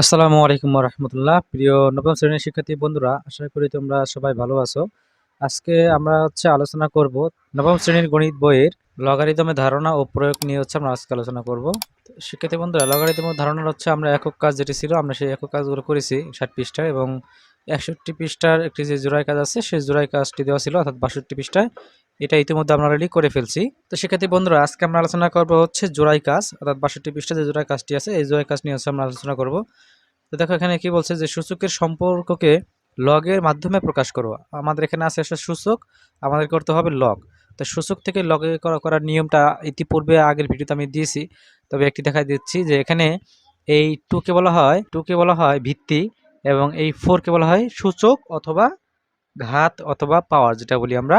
আসসালামু আলাইকুম রহমতুল্লাহ প্রিয় নবম শ্রেণির শিক্ষার্থী বন্ধুরা, আশা করি তোমরা সবাই ভালো আছো। আজকে আমরা হচ্ছে আলোচনা করব নবম শ্রেণির গণিত বইয়ের লগারিদমের ধারণা ও প্রয়োগ নিয়ে হচ্ছে আমরা আজকে আলোচনা করব। শিক্ষার্থী বন্ধুরা, লগারিদমের ধারণা হচ্ছে আমরা একক কাজ যেটি ছিল, আমরা সেই একক কাজগুলো করেছি ষাট পৃষ্ঠা এবং একষট্টি পৃষ্ঠার একটি যে জোড়াই কাজ আছে, সেই জোড়াই কাজটি দেওয়া ছিল, অর্থাৎ বাষট্টি পৃষ্ঠায়। এটা ইতিমধ্যে আমরা অলরেডি করে ফেলছি। তো শিক্ষার্থী বন্ধুরা, আজকে আমরা আলোচনা করব হচ্ছে জোড়াই কাজ, অর্থাৎ বাষট্টি পৃষ্ঠা যে জোড়াই কাজটি আছে, এই জোড়াই কাজ নিয়ে হচ্ছে আমরা আলোচনা করব। তো দেখো এখানে কি বলছে যে, সূচকের সম্পর্ককে লগের মাধ্যমে প্রকাশ করো। আমাদের এখানে আছে একটা সূচক আমাদের করতে হবে লগ তো সূচক থেকে লগে করা করার নিয়মটা ইতিপূর্বে আগের ভিডিওতে আমি দিয়েছি, তবে একটি দেখা দিচ্ছি যে এখানে এই টুকে বলা হয় টুকে বলা হয় ভিত্তি এবং এই ফোরকে বলা হয় সূচক অথবা ঘাত অথবা পাওয়ার যেটা বলি আমরা।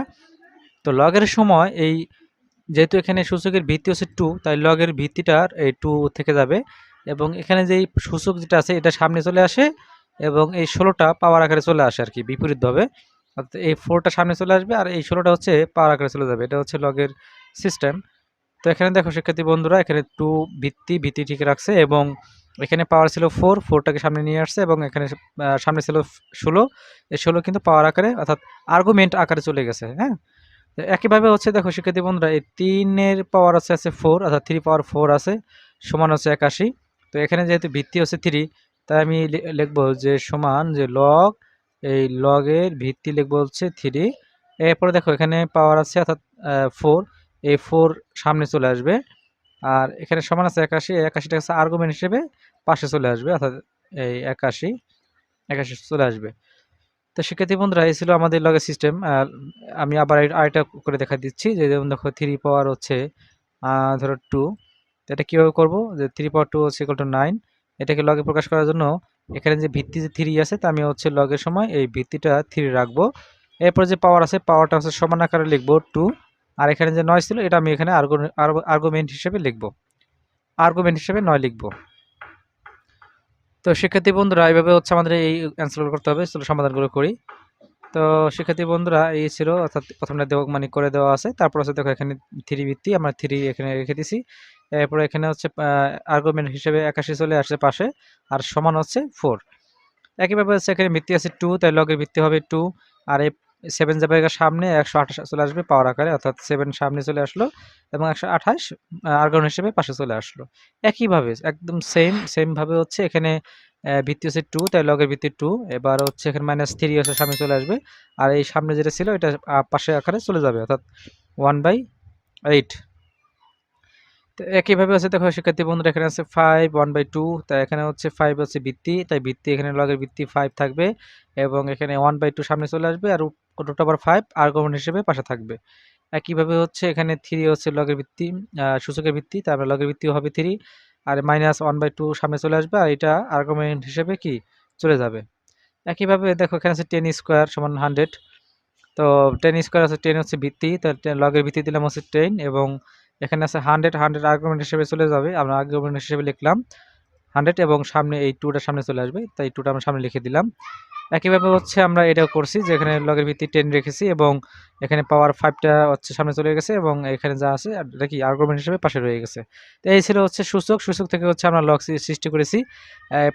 তো লগের সময় এই যেহেতু এখানে সূচকের ভিত্তি হচ্ছে টু তাই লগের ভিত্তিটার এই টু থেকে যাবে এবং এখানে যেই সূচক যেটা আছে, এটা সামনে চলে আসে এবং এই ষোলোটা পাওয়ার আকারে চলে আসে আর কি বিপরীতভাবে। অর্থাৎ এই ফোরটা সামনে চলে আসবে আর এই ষোলোটা হচ্ছে পাওয়ার আকারে চলে যাবে, এটা হচ্ছে লগের সিস্টেম তো এখানে দেখো শিক্ষার্থী বন্ধুরা, এখানে টু ভিত্তি ভিত্তি ঠিক রাখছে এবং এখানে পাওয়ার ছিল ফোর ফোরটাকে সামনে নিয়ে আসছে এবং এখানে সামনে ছিল ষোলো। এই ষোলো কিন্তু পাওয়ার আকারে, অর্থাৎ আর্গুমেন্ট আকারে চলে গেছে হ্যাঁ? একইভাবে হচ্ছে দেখো, শিক্ষার্থী বন্ধুরা, এই তিনের পাওয়ার আছে আছে ফোর অর্থাৎ থ্রি পাওয়ার ফোর আছে, সমান হচ্ছে একাশি। তো এখানে যেহেতু ভিত্তি হচ্ছে থ্রি তাই আমি লিখব যে সমান যে লগ এই লগের ভিত্তি লিখব হচ্ছে থ্রি এরপরে দেখো, এখানে পাওয়ার আছে, অর্থাৎ ফোর এই ফোর সামনে চলে আসবে। আর এখানে সমান আছে একাশি একাশিটা হচ্ছে আর্গুমেন্ট হিসেবে পাশে চলে আসবে, অর্থাৎ এই একাশি একাশি চলে আসবে। তো শিক্ষার্থী বন্ধুরা, এই ছিল আমাদের লগের সিস্টেম আমি আবার আর- আরেকটা করে দেখা দিচ্ছি যে, যেমন দেখো থ্রি পাওয়ার হচ্ছে ধরো টু এটা কীভাবে করব? যে থ্রি পাওয়ার টু হচ্ছে টু নাইন এটাকে লগে প্রকাশ করার জন্য এখানে যে ভিত্তি যে থ্রি আছে, তা আমি হচ্ছে লগের সময় এই ভিত্তিটা থ্রি রাখব। এরপর যে পাওয়ার আছে পাওয়ারটা হচ্ছে সমান আকারে লিখব টু আর এখানে যে নয় ছিল, এটা আমি এখানে আর্গুমেন্ট হিসেবে লিখব। আর্গুমেন্ট হিসেবে নয় লিখব। তো শিক্ষার্থী বন্ধুরা, এইভাবে হচ্ছে আমাদের এই অ্যান্সারগুলো করতে হবে। সমাধানগুলো করি। তো শিক্ষার্থী বন্ধুরা, এই ছিল, অর্থাৎ প্রথমটা দেওয়া মানে করে দেওয়া আছে। তারপর হচ্ছে দেখো এখানে থ্রি ভিত্তি, আমরা থ্রি এখানে রেখে দিছি। এরপর এখানে হচ্ছে আর্গুমেন্ট হিসেবে একাশি চলে আসছে পাশে, আর সমান হচ্ছে ফোর একইভাবে হচ্ছে এখানে ভিত্তি আছে টু তাই লগের ভিত্তি হবে টু আর এই সেভেন যাবে সামনে একশো আঠাশ চলে আসবে পাওয়ার আকারে, অর্থাৎ সেভেন সামনে চলে আসলো এবং একশো আঠাশ আর্গন হিসেবে পাশে চলে আসলো। একইভাবে, একদম সেম সেমভাবে হচ্ছে এখানে ভিত্তি হচ্ছে টু তাই লগের ভিত্তি টু এবার হচ্ছে এখানে মাইনাস থ্রি হচ্ছে সামনে চলে আসবে। আর এই সামনে যেটা ছিল, এটা পাশে আকারে চলে যাবে, অর্থাৎ ওয়ান বাই এইট তো একইভাবে হচ্ছে দেখো, শিক্ষার্থী বন্ধুরা, এখানে আছে ফাইভ ওয়ান বাই টু তাই এখানে হচ্ছে ফাইভ হচ্ছে ভিত্তি, তাই ভিত্তি এখানে লগের ভিত্তি ফাইভ থাকবে এবং এখানে ওয়ান বাই টু সামনে চলে আসবে। আর রুট ওভার ফাইভ আর্গুমেন্ট হিসেবে পাশে থাকবে। একইভাবে হচ্ছে এখানে থ্রি হচ্ছে লগের ভিত্তি সূচকের ভিত্তি, তারপরে লগের ভিত্তি হবে থ্রি আর মাইনাস ওয়ান বাই টু সামনে চলে আসবে, আর এটা আর্গুমেন্ট হিসেবে কি? চলে যাবে। একইভাবে দেখো এখানে আছে টেন স্কোয়ার সমান হান্ড্রেড তো টেন স্কোয়ার আছে টেন হচ্ছে ভিত্তি, তো লগের ভিত্তি দিলাম হচ্ছে টেন এবং এখানে আছে হান্ড্রেড হান্ড্রেড আর্গুমেন্ট হিসেবে চলে যাবে, আমরা আর্গুমেন্ট হিসেবে লিখলাম। হান্ড্রেড এবং সামনে এই টুটা সামনে চলে আসবে, তাই এই টুটা আমরা সামনে লিখে দিলাম। একইভাবে হচ্ছে আমরা এটাও করছি যে এখানে লগের ভিত্তি টেন রেখেছি এবং এখানে পাওয়ার ফাইভটা হচ্ছে সামনে চলে গেছে এবং এখানে যা আছে এটা কি আর্গুমেন্ট হিসেবে পাশে রয়ে গেছে। তো এই ছিল হচ্ছে সূচক সূচক থেকে হচ্ছে আমরা লগ সৃষ্টি করেছি।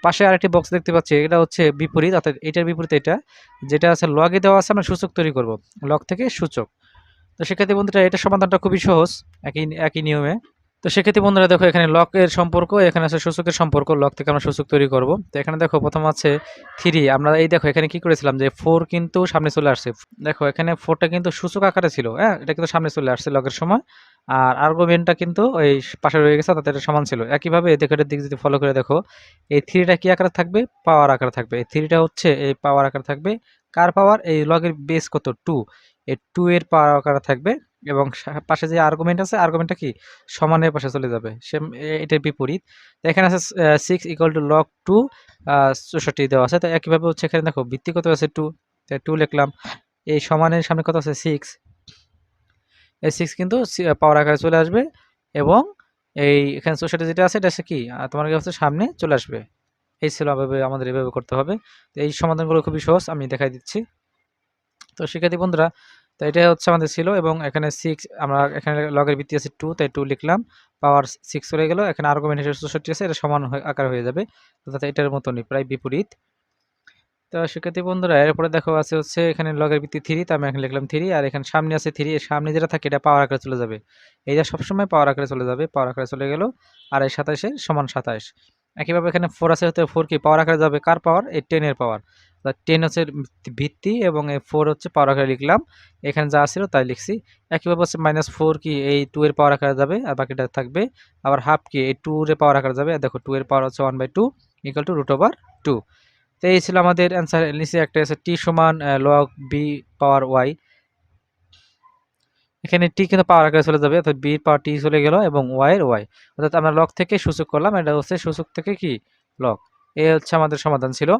পাশে আরেকটি বক্স দেখতে পাচ্ছি, এটা হচ্ছে বিপরীত, অর্থাৎ এটার বিপরীত এটা, যেটা আছে লগে দেওয়া আছে, আমরা সূচক তৈরি করব লগ থেকে সূচক। তো শিক্ষার্থী বন্ধুরা, এটা সমাধানটা খুবই সহজ, একই একই নিয়মে। তো সেক্ষেত্রে বন্ধুরা দেখো, এখানে লকের সম্পর্ক, এখানে আছে সূচকের সম্পর্ক লক থেকে আমরা সূচক তৈরি করব। তো এখানে দেখো, প্রথম আছে থ্রি আমরা এই দেখো, এখানে কি করেছিলাম যে ফোর কিন্তু সামনে চলে আসছে। দেখো, এখানে ফোরটা কিন্তু সূচক আকারে ছিল হ্যাঁ? এটা কিন্তু সামনে চলে আসছে লকের সময়। আর আর্গুমেন্টটা কিন্তু ওই পাশে রয়ে গেছে, তাদের সমান ছিল। একইভাবে এই দিক যদি ফলো করে দেখো, এই থ্রিটা কি আকারে থাকবে? পাওয়ার আকারে থাকবে। এই থ্রিটা হচ্ছে এই পাওয়ার আকারে থাকবে। কার পাওয়ার এই লগের বেস কত? টু এই টু এর পাওয়ার আকারে থাকবে এবং পাশে যে আর্গুমেন্ট আছে আর্গুমেন্টটা কি? সমানের পাশে চলে যাবে। সে এটার বিপরীত। এখানে আছে six equal to log two চৌষট্টি দেওয়া আছে। তো একইভাবে হচ্ছে এখানে দেখো, ভিত্তি কত আছে? টু টু লিখলাম। এই সমানের সামনে কত আছে? সিক্স এই সিক্স কিন্তু পাওয়ার আকারে চলে আসবে এবং এই এখানে চৌষট্টি যেটা আছে এটা হচ্ছে কি? তোমার কাছে সামনে চলে আসবে। এই ছিল এভাবে আমাদের এভাবে করতে হবে। তো এই সমাধানগুলো খুবই সহজ, আমি দেখাই দিচ্ছি। তো শিক্ষার্থী বন্ধুরা, তো এটা হচ্ছে আমাদের ছিল এবং এখানে সিক্স আমরা এখানে লগের ভিত্তি আছে টু তাই টু লিখলাম। পাওয়ার সিক্স চলে গেল, এখানে আর্গুমেন্ট হিসেবে চৌষট্টি আছে, এটা সমান আকার হয়ে যাবে। অর্থাৎ এটার মতনই, প্রায় বিপরীত। তো শিক্ষার্থী বন্ধুরা, এরপরে দেখো আছে হচ্ছে এখানে লগের ভিত্তি থ্রি তো আমি এখানে লিখলাম থ্রি আর এখানে সামনে আছে থ্রি এর সামনে যেটা থাকে এটা পাওয়ার আকারে চলে যাবে। এইটা সবসময় পাওয়ার আকারে চলে যাবে পাওয়ার আকারে চলে গেল, আর এই সাতাশে সমান সাতাশ। একইভাবে এখানে ফোর আছে, হতে ফোর কি পাওয়ার আকারে যাবে, কার পাওয়ার এই টেনের পাওয়ার টেন হচ্ছে ভিত্তি এবং এই ফোর হচ্ছে পাওয়ার আকারে লিখলাম, এখানে যা ছিল তাই লিখছি। একইভাবে হচ্ছে মাইনাস ফোর কি এই টু এর পাওয়ার আকারে যাবে, আর বাকিটা থাকবে, আবার হাফ কি এই টু এর পাওয়ার আকারে যাবে। দেখো টু এর পাওয়ার হচ্ছে one by two equal to root over two তো এই ছিল আমাদের অ্যান্সার নিচে একটা আছে টি সমান লগ বি পাওয়ার ওয়াই এখানে টি কিন্তু পাওয়ার আকারে চলে যাবে, অর্থাৎ বি পাওয়ার টি চলে গেল এবং ওয়াইয়ের ওয়াই অর্থাৎ আমরা লক থেকে সূচক করলাম, এটা হচ্ছে সূচক থেকে কি? লক এ হচ্ছে আমাদের সমাধান ছিল।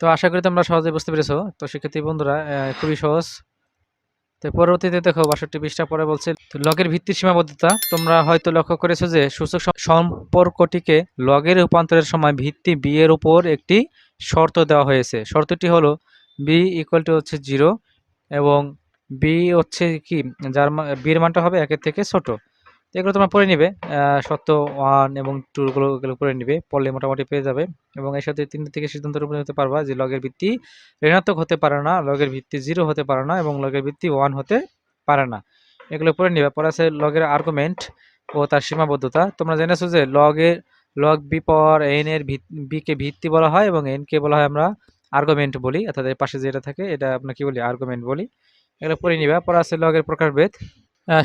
তো আশা করি তোমরা সহজে বুঝতে পেরেছ। তো শিক্ষার্থী বন্ধুরা খুবই সহজ। তো পরবর্তীতে দেখো বাষট্টি পৃষ্ঠা পরে বলছে, তো লগের ভিত্তির সীমাবদ্ধতা, তোমরা হয়তো লক্ষ্য করেছ যে সূচক সম্পর্কটিকে লগের রূপান্তরের সময় ভিত্তি বি এর উপর একটি শর্ত দেওয়া হয়েছে। শর্তটি হলো বি ইকুয়াল টু হচ্ছে জিরো এবং বি হচ্ছে কি? যার বিয়ের মানটা হবে একের থেকে ছোট। এগুলো তোমরা পড়ে নিবে সত্য, ওয়ান এবং টু গুলো এগুলো পড়ে নিবে, পড়লে মোটামুটি পেয়ে যাবে এবং এর সাথে তিনটে থেকে সিদ্ধান্তের উপরে হতে পারবা যে লগের ভিত্তি ঋণাত্মক হতে পারে না লগের ভিত্তি জিরো হতে পারে না এবং লগের ভিত্তি ওয়ান হতে পারে না। এগুলো পড়ে নিবে পরে আছে লগের আর্গুমেন্ট ও তার সীমাবদ্ধতা। তোমরা জেনেছো যে লগের লগ বি পাওয়ার এন এর বি কে ভিত্তি বলা হয় এবং এন কে বলা হয় আমরা আর্গুমেন্ট বলি, অর্থাৎ এর পাশে যেটা থাকে, এটা আমরা কি বলি? আর্গুমেন্ট বলি। এগুলো পড়ে নিবা পরে আছে লগের প্রকারভেদ।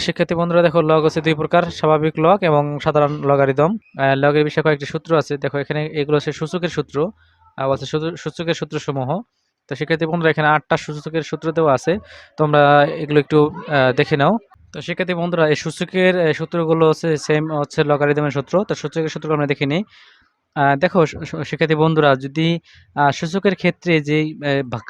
শিক্ষার্থী বন্ধুরা দেখো লগ হচ্ছে দুই প্রকার স্বাভাবিক লগ এবং সাধারণ লগারিদম লগের বিষয়ে কয়েকটি সূত্র আছে। দেখো এখানে এগুলো হচ্ছে সূচকের সূত্র বলছে সূচকের সূত্রসমূহ। তো শিক্ষার্থী বন্ধুরা এখানে আটটা সূচকের সূত্র দেওয়া আছে। তোমরা এগুলো একটু দেখে নাও। তো শিক্ষার্থী বন্ধুরা এই সূচকের সূত্রগুলো হচ্ছে সেম হচ্ছে লগারিদমের সূত্র। তো সূচকের সূত্র আমরা দেখে নিই। আহ, দেখো শিক্ষার্থী বন্ধুরা, যদি সূচকের ক্ষেত্রে যে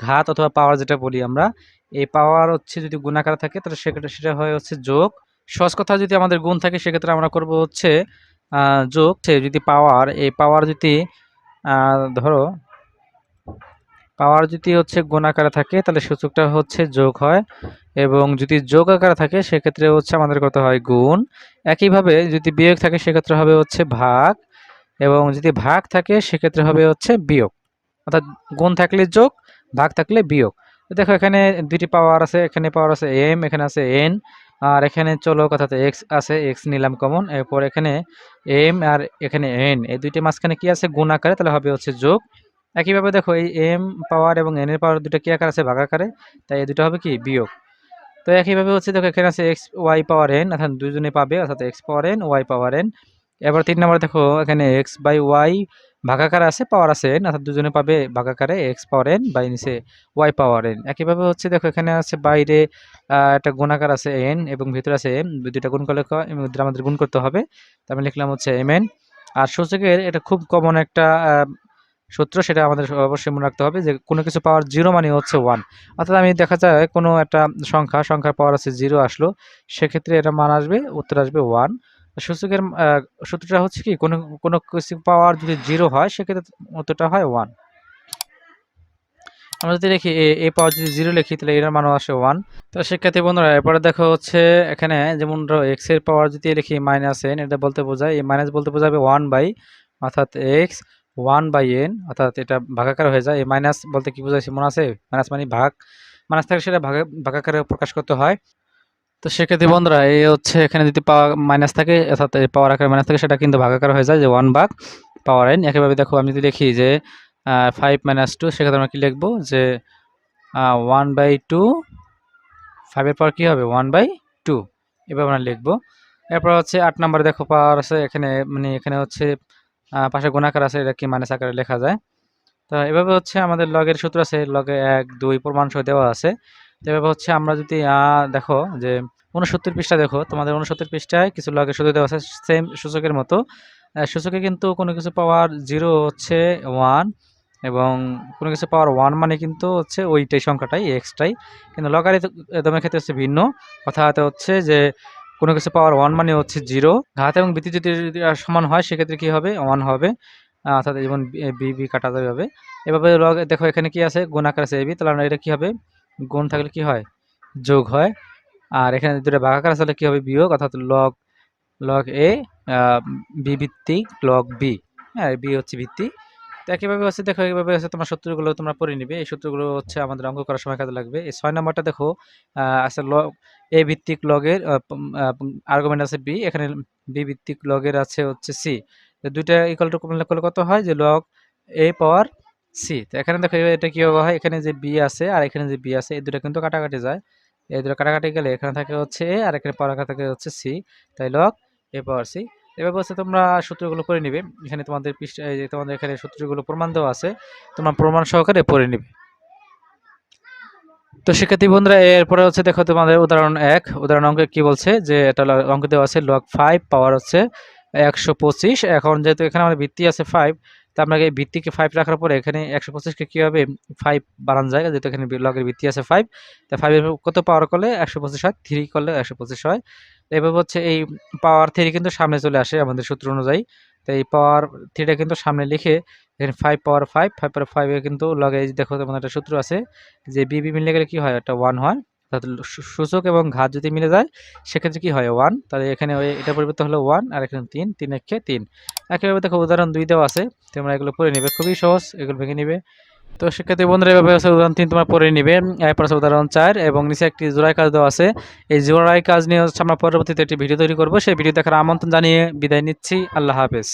ঘাত অথবা পাওয়ার যেটা বলি আমরা, এই পাওয়ার হচ্ছে যদি গুণাকার থাকে, তাহলে সেক্ষেত্রে সেটা হয় হচ্ছে যোগ। সহজ কথা যদি আমাদের গুণ থাকে, সেক্ষেত্রে আমরা করব হচ্ছে যোগ। যদি পাওয়ার, এই পাওয়ার যদি ধরো, পাওয়ার যদি হচ্ছে গুণ আকারে থাকে, তাহলে সূচকটা হচ্ছে যোগ হয়। এবং যদি যোগ আকারে থাকে, সেক্ষেত্রে হচ্ছে আমাদের কত হয় গুণ। একইভাবে যদি বিয়োগ থাকে, সেক্ষেত্রে হবে হচ্ছে ভাগ। এবং যদি ভাগ থাকে, সেক্ষেত্রে হবে হচ্ছে বিয়োগ। অর্থাৎ গুণ থাকলে যোগ, ভাগ থাকলে বিয়োগ। দেখো এখানে দুইটি পাওয়ার আছে, এখানে পাওয়ার আছে এম এখানে আছে এন আর এখানে চলো কথাতে এক্স আছে এক্স নিলাম কমন এরপর এখানে এম আর এখানে এন এই দুইটি মাঝখানে কি আছে? গুণ আকারে, তাহলে হবে হচ্ছে যোগ। একইভাবে দেখো, এই এম পাওয়ার এবং এন এর পাওয়ার দুটো কি আকার আছে? ভাগ আকারে। তাই এই দুটো হবে কি? বিয়োগ। তো একইভাবে হচ্ছে দেখো, এখানে আছে এক্স ওয়াই পাওয়ার এন অর্থাৎ দুজনে পাবে, অর্থাৎ X power N Y power N এবার তিন নম্বর দেখো, এখানে এক্স বাই ওয়াই ভাগাকার আছে পাওয়ার আছে এন অর্থাৎ দুজনে পাবে ভাগাকারে এক্স পাওয়ার এন বাই নিচে ওয়াই পাওয়ার এন একইভাবে হচ্ছে দেখো, এখানে আছে বাইরে একটা গুণাকার আছে এন এবং ভিতরে আছে এম দুইটা গুণ করলে আমাদের গুণ করতে হবে। তার মানে লিখলাম হচ্ছে এম এন আর সূচকের এটা খুব কমন একটা সূত্র, সেটা আমাদের অবশ্যই মনে রাখতে হবে যে কোনো কিছু পাওয়ার জিরো মানে হচ্ছে ওয়ান অর্থাৎ আমি দেখা যায় কোনো একটা সংখ্যা, সংখ্যার পাওয়ার আছে জিরো আসলো, সেক্ষেত্রে এটা মান আসবে, উত্তর আসবে ওয়ান সূচকের সূত্রটা হচ্ছে কি, কোনো কোনো কিছু পাওয়ার যদি জিরো হয়, সেক্ষেত্রে উত্তরটা হয় ওয়ান আমরা যদি লিখি এ পাওয়ার যদি জিরো লিখি, তাহলে এর মানও আসে ওয়ান তো শিক্ষার্থী বন্ধুরা, এরপরে দেখো হচ্ছে এখানে, যেমন এক্সের পাওয়ার যদি লিখি মাইনাস এন এটা বলতে বোঝায়, এই মাইনাস বলতে বোঝাবে ওয়ান বাই অর্থাৎ এক্স ওয়ান বাই এন অর্থাৎ এটা ভাগাকার হয়ে যায়। এই মাইনাস বলতে কি বোঝাইছে মনে আছে? মাইনাস মানে ভাগ। মাইনাস থাকে সেটা ভাগে, ভাগাকারে প্রকাশ করতে হয়। তো সেক্ষেত্রে বন্ধুরা, এই হচ্ছে এখানে যদি পাওয়ার মাইনাস থাকে, অর্থাৎ পাওয়ার আকারে মাইনাস থাকে, সেটা কিন্তু ভাগাকার হয়ে যায় যে ওয়ান ভাগ পাওয়ার এন একইভাবে দেখো, আমি যদি দেখি যে ফাইভ মাইনাস টু সেক্ষেত্রে আমরা কি লিখব যে ওয়ান বাই টু ফাইভের পর কী হবে? ওয়ান বাই টু এভাবে আমরা লিখব। এরপর হচ্ছে আট নম্বরে দেখো পাওয়ার আছে, এখানে মানে এখানে হচ্ছে পাশে গুণাকার আছে, এটা কি মাইনাস আকারে লেখা যায়? তো এভাবে হচ্ছে আমাদের লগের সূত্র আছে লগে এক, দুই প্রমাণ সহ দেওয়া আছে। এভাবে হচ্ছে আমরা যদি দেখো যে উনসত্তর পৃষ্ঠা দেখো, তোমাদের উনসত্তর পৃষ্ঠায় কিছু লগের শুধু দেওয়া আছে সেম সূচকের মতো। সূচকে কিন্তু কোনো কিছু পাওয়ার জিরো হচ্ছে ওয়ান এবং কোনো কিছু পাওয়ার ওয়ান মানে কিন্তু হচ্ছে ওইটাই সংখ্যাটাই এক্সটাই কিন্তু লগারিদমের ক্ষেত্রে হচ্ছে ভিন্ন। অর্থাৎ হচ্ছে যে কোনো কিছু পাওয়ার ওয়ান মানে হচ্ছে জিরো ঘাত এবং বৃত্তি যদি যদি সমান হয়, সেক্ষেত্রে কী হবে? ওয়ান হবে। অর্থাৎ যেমন বি বি কাটা যাবে। এভাবে লগ দেখো এখানে কি আছে? গুণ আকার আছে এবি তাহলে এটা কী হবে? গুণ থাকলে কি হয়? যোগ হয়। আর এখানে দুটো ভাগাকার আসলে কি হবে? বিয়োগ অর্থাৎ লগ লগ এ বি ভিত্তিক লগ বি হ্যাঁ বি হচ্ছে ভিত্তি। তো একইভাবে হচ্ছে, দেখো এইভাবে হচ্ছে তোমার সূত্রগুলো তোমরা পড়ে নিবে। এই সূত্রগুলো হচ্ছে আমাদের অঙ্ক করার সময় কাজে লাগবে। এই ছয় নম্বরটা দেখো আছে লগ এ ভিত্তিক লগের আর্গুমেন্ট আছে বি এখানে বি ভিত্তিক লগের আছে হচ্ছে সি দুইটা ইকুয়াল টু করলে কত হয়? যে লগ এ পাওয়ার সি, তো এখানে দেখো এটা কীভাবে হয় এখানে যে বি আছে আর এখানে যে বি আছে, এই দুটো কিন্তু কাটাকাটি যায়। এই দুটো কাটাকাটি গেলে এখানে থাকে হচ্ছে এ আর এখানে পাওয়ার থাকে হচ্ছে সি। তাই লক এ পাওয়ার সি। এভাবে হচ্ছে তোমরা সূত্রগুলো করে নিবে। এখানে তোমাদের পৃষ্ঠা তোমাদের এখানে সূত্রগুলো প্রমাণ দেওয়া আছে। তোমরা প্রমাণ সহকারে পড়ে নিবে। তো শিক্ষার্থী বন্ধুরা, এরপরে হচ্ছে দেখো তোমাদের উদাহরণ এক। উদাহরণ অঙ্কে কি বলছে? যে এটা অঙ্ক দেওয়া আছে লক ফাইভ পাওয়ার হচ্ছে একশো পঁচিশ। এখন যেহেতু এখানে আমাদের ভিত্তি আছে ফাইভ তো আপনাকে এই ভিত্তিকে ফাইভ রাখার পরে এখানে একশো পঁচিশকে কী হবে ফাইভ বাড়ানো যায়? যেহেতু এখানে লগের ভিত্তি আছে ফাইভ তো ফাইভের কত পাওয়ার করলে একশো পঁচিশ হয়? থ্রি করলে একশো পঁচিশ হয়। এভাবে হচ্ছে এই পাওয়ার থ্রি কিন্তু সামনে চলে আসে আমাদের সূত্র অনুযায়ী। তো এই পাওয়ার থ্রিটা কিন্তু সামনে লিখে এখানে five power five five power ফাইভে কিন্তু লগে দেখো তোমাদের একটা সূত্র আছে যে বিবি মিলে গেলে কী হয়? একটা ওয়ান হয়। সূচক এবং ঘাত যদি মিলে যায়, সেক্ষেত্রে কী হয়? ওয়ান তাহলে এখানে ওই, এটা পরিবর্তন হলো ওয়ান আর এখানে তিন তিন একে তিন। একইভাবে দেখো উদাহরণ দুই দেওয়া আছে, তোমরা এগুলো পড়ে নিবে, খুবই সহজ, এগুলো ভেঙে নিবে। তো সেক্ষেত্রে বন্ধুরা, এভাবে আছে, উদাহরণ তিন তোমার পরে নিবে। এরপর আছে উদাহরণ চার এবং নিচে একটি জোড়াই কাজ দেওয়া আছে। এই জোড়াই কাজ নিয়ে হচ্ছে আমরা পরবর্তীতে একটি ভিডিও তৈরি করব। সেই ভিডিও দেখার আমন্ত্রণ জানিয়ে বিদায় নিচ্ছি। আল্লাহ হাফেজ।